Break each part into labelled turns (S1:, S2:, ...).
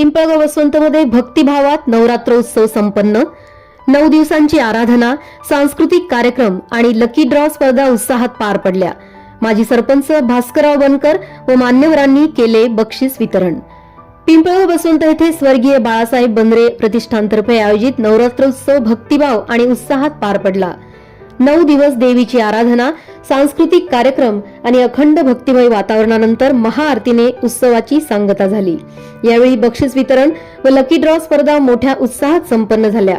S1: पिंपळगाव वसवंतमध्ये भक्तिभावात नवरात्र उत्सव संपन्न. नऊ दिवसांची आराधना सांस्कृतिक कार्यक्रम आणि लकी ड्रॉ स्पर्धा उत्साहात पार पडल्या. माजी सरपंच भास्करराव बनकर व मान्यवरांनी केले बक्षीस वितरण. पिंपळगाव बसवंत येथे स्वर्गीय बाळासाहेब बंद्रे प्रतिष्ठानतर्फे आयोजित नवरात्रोत्सव भक्तिभाव आणि उत्साहात पार पडला. नऊ दिवस देवीची आराधना सांस्कृतिक कार्यक्रम आणि अखंड भक्तिमय वातावरणानंतर महाआरतीने उत्सवाची सांगता झाली. यावेळी बक्षीस वितरण व लकी ड्रॉ स्पर्धा मोठ्या उत्साहात संपन्न झाल्या.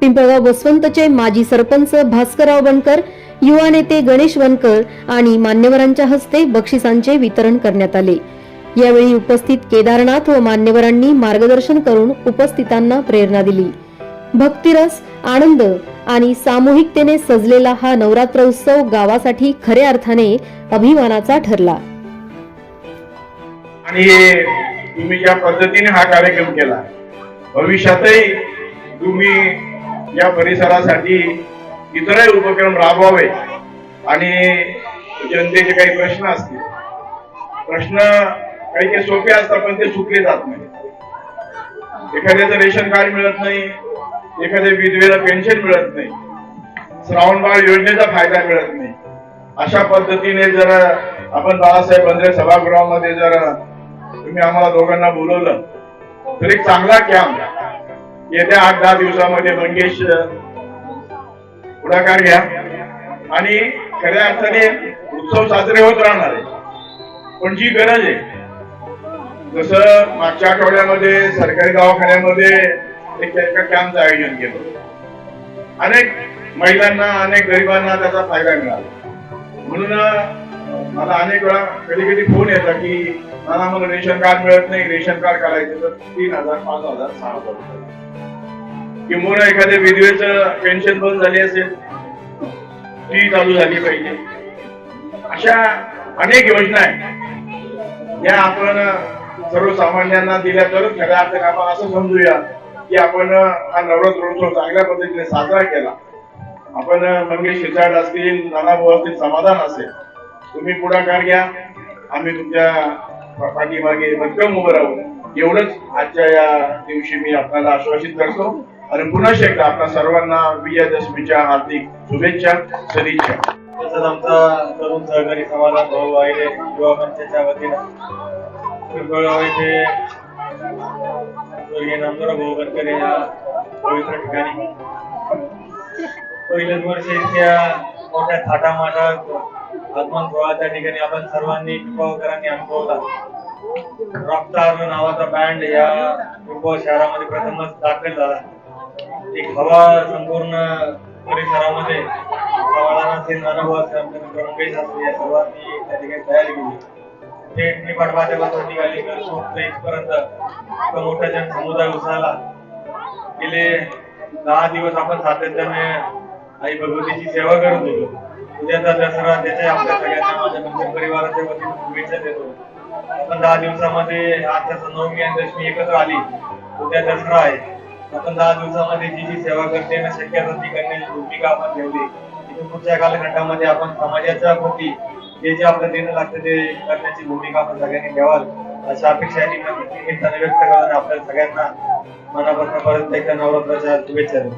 S1: पिंपळगाव बसवंतचे माजी सरपंच भास्करराव बनकर युवा नेते गणेश वनकर आणि मान्यवरांच्या हस्ते बक्षिसांचे वितरण करण्यात आले. यावेळी उपस्थित केदारनाथ व मान्यवरांनी मार्गदर्शन करून उपस्थितांना प्रेरणा दिली. भक्तिरस आनंद आणि सामूहिकतेने सजलेला हा नवरात्र उत्सव गावासाठी खऱ्या अर्थाने अभिमानाचा ठरला.
S2: आणि तुम्ही ज्या पद्धतीने हा कार्यक्रम केला. भविष्यातही तुम्ही या परिसरासाठी इतरही उपक्रम राबवावे आणि जनतेचे काही प्रश्न असतील. प्रश्न काही काही सोपे असतात पण ते चुकले जात नाही एखाद्याचं रेशन कार्ड मिळत नाही एखाद्या विधवेला पेन्शन मिळत नाही. श्रावण बाळ योजनेचा फायदा मिळत नाही. अशा पद्धतीने जर आपण बाळासाहेब बंद्रे सभागृहामध्ये जर तुम्ही आम्हाला दोघांना बोलवलं तर एक चांगला कॅम्प येत्या आठ दहा दिवसामध्ये मंगेश पुढाकार घ्या. आणि खऱ्या अर्थाने उत्सव साजरे होत राहणार आहे. पण जी गरज आहे जसं मागच्या आठवड्यामध्ये सरकारी दवाखान्यामध्ये एक एका कॅम्पचं आयोजन केलं. अनेक महिलांना अनेक गरिबांना त्याचा फायदा मिळाला. म्हणून मला अनेक वेळा कधी कधी फोन येतात की मला मला रेशन कार्ड मिळत नाही रेशन कार्ड काढायचं तर तीन हजार पाच हजार सहा हजार रुपये. एखाद्या विधवेचं पेन्शन बंद झाली असेल ती चालू झाली पाहिजे. अशा अनेक योजना आहेत. या आपण सर्वसामान्यांना दिल्या तर खऱ्या अर्थाने आपण असं समजूया. की आपण हा नवरात्रोत्सव चांगल्या पद्धतीने साजरा केला. आपण मंगेश शिरसाट असतील नानाभाऊ असतील समाधान असेल. तुम्ही पुढाकार घ्या. आम्ही तुमच्या पाठीमागे भक्कम उभं राहू. एवढंच आजच्या या दिवशी मी आपल्याला आश्वासित करतो. आणि पुन्हा एकदा आपल्या सर्वांना विजयादशमीच्या हार्दिक शुभेच्छा सदिच्छा.
S3: तसंच आमचा तरुण सहकारी समाधान भाऊ आहे युवा मंचाच्या वतीनं येथे स्वर्गीय नामदार भाऊ गडकरी या पवित्र ठिकाणी. पहिल्याच वर्ष इतक्या मोठ्या थाटामाटात आगमन सोहळ्याच्या ठिकाणी आपण सर्वांनी पिंपळकरांनी अनुभवला. रॉकस्टार नावाचा बँड या पिंपळ शहरामध्ये प्रथमच दाखल झाला. एक हवा संपूर्ण परिसरामध्ये समाधान असेल अनुभव असेल आमच्या मित्र मुकेश असेल या सर्वांनी त्या ठिकाणी तयारी केली. ते निपाट माध्यमातून निघाली. तर इथपर्यंत इतका मोठा जनसमुदाय उचलला. गेले दहा दिवस आपण सातत्याने आई भगवतीची सेवा करत होतो. उद्याचा दसरा त्याच्या आपल्या सगळ्यांना माझ्या मित्र परिवाराच्या वतीने शुभेच्छा देतो. आपण दहा दिवसामध्ये आता नवमी आणि दशमी एकत्र आली. उद्या दसरा आहे. आपण दहा दिवसामध्ये जी जी सेवा करते ना शक्यता असेल ती करण्याची भूमिका आपण ठेवली. इथून पुढच्या कालखंडामध्ये आपण समाजाच्या प्रती जे जे आपलं देणं लागतं ते करण्याची भूमिका आपण सगळ्यांनी ठेवाल. अशा अपेक्षा या निमित्ताने व्यक्त करून आपल्या सगळ्यांना मनापासून परत एकदा नवरात्राच्या शुभेच्छा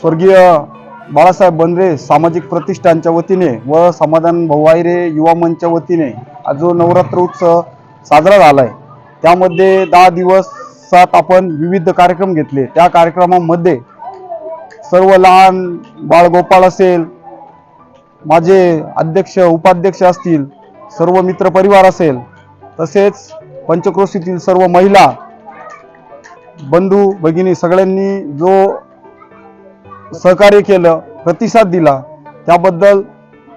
S4: स्वर्गीय बाळासाहेब बंद्रे सामाजिक प्रतिष्ठानच्या वतीने व समाधान भवाईरे युवा मंचच्या वतीने जो नवरात्र उत्सव साजरा झाला आहे त्यामध्ये दहा दिवसात आपण विविध कार्यक्रम घेतले. त्या कार्यक्रमामध्ये सर्व लहान बाळगोपाळ असेल माझे अध्यक्ष उपाध्यक्ष असतील सर्व मित्रपरिवार असेल तसेच पंचक्रोशीतील सर्व महिला बंधू भगिनी सगळ्यांनी जो सहकार्य केलं प्रतिसाद दिला त्याबद्दल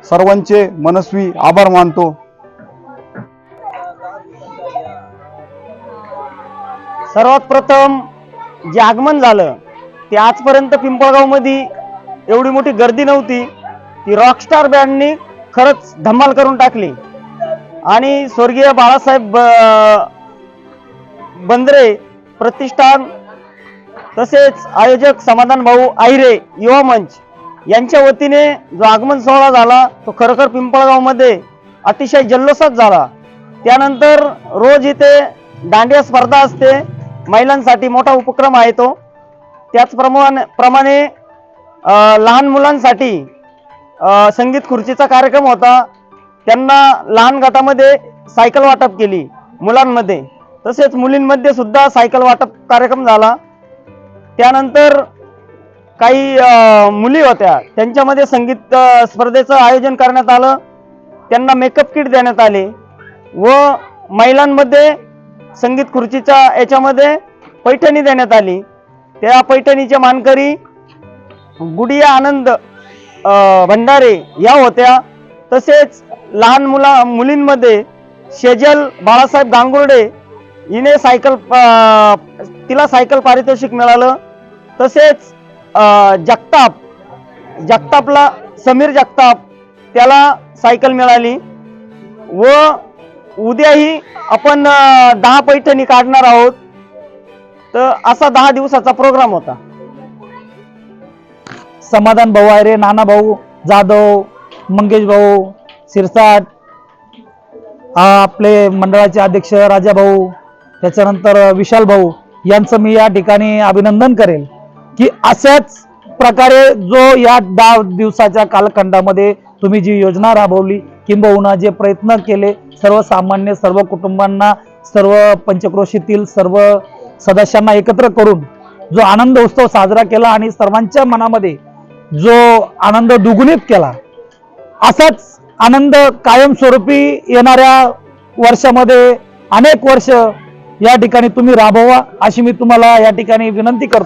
S4: सर्वांचे मनस्वी आभार मानतो.
S5: सर्वात प्रथम जे आगमन झालं ते आजपर्यंत पिंपळगावमध्ये एवढी मोठी गर्दी नव्हती. ती रॉकस्टार बँडनी खरंच धमाल करून टाकली. आणि स्वर्गीय बाळासाहेब ब- प्रतिष्ठान तसेच आयोजक समाधान भाऊ आहिरे युवा मंच यांच्या वतीने जो आगमन सोहळा झाला तो खरोखर पिंपळगावमध्ये अतिशय जल्लोषात झाला. त्यानंतर रोज इथे दांडिया स्पर्धा असते महिलांसाठी मोठा उपक्रम आहे तो. त्याचप्रमाणे प्रमाणे लहान मुलांसाठी संगीत खुर्चीचा कार्यक्रम होता. त्यांना लहान गटामध्ये सायकल वाटप केली मुलांमध्ये. तसेच मुलींमध्ये सुद्धा सायकल वाटप कार्यक्रम झाला. त्यानंतर काही मुली होत्या. त्यांच्यामध्ये संगीत स्पर्धेचं आयोजन करण्यात आलं. त्यांना मेकअप किट देण्यात आले व महिलांमध्ये संगीत खुर्चीच्या याच्यामध्ये पैठणी देण्यात आली. त्या पैठणीच्या मानकरी गुडिया आनंद भंडारे या होत्या. तसेच लहान मुला मुलींमध्ये शेजल बाळासाहेब गांगुर्डे हिने सायकल तिला सायकल पारितोषिक मिळालं. तसेच जगताप जगतापला समीर जगताप त्याला सायकल मिळाली. व उद्याही आपण दहा पैठणी काढणार आहोत. तर असा दहा दिवसाचा प्रोग्राम होता.
S6: समाधान भाऊ आहे रे नाना भाऊ जाधव मंगेश भाऊ सिरसाट आपले मंडळाचे अध्यक्ष राजा भाऊ त्याच्यानंतर विशाल भाऊ यांचं मी या ठिकाणी अभिनंदन करेल की अशाच प्रकारे जो या दहा दिवसाच्या कालखंडामध्ये तुम्ही जी योजना राबवली किंबहुना जे प्रयत्न केले सर्वसामान्य सर्व कुटुंबांना सर्व पंचक्रोशीतील सर्व सदस्यांना एकत्र करून जो आनंद उत्सव साजरा केला आणि सर्वांच्या मनामध्ये जो आनंद दुगुणित केला असाच आनंद कायमस्वरूपी येणाऱ्या वर्षामध्ये अनेक वर्ष या ठिकाणी तुम्ही राबवा अशी मी तुम्हाला या ठिकाणी विनंती करतो.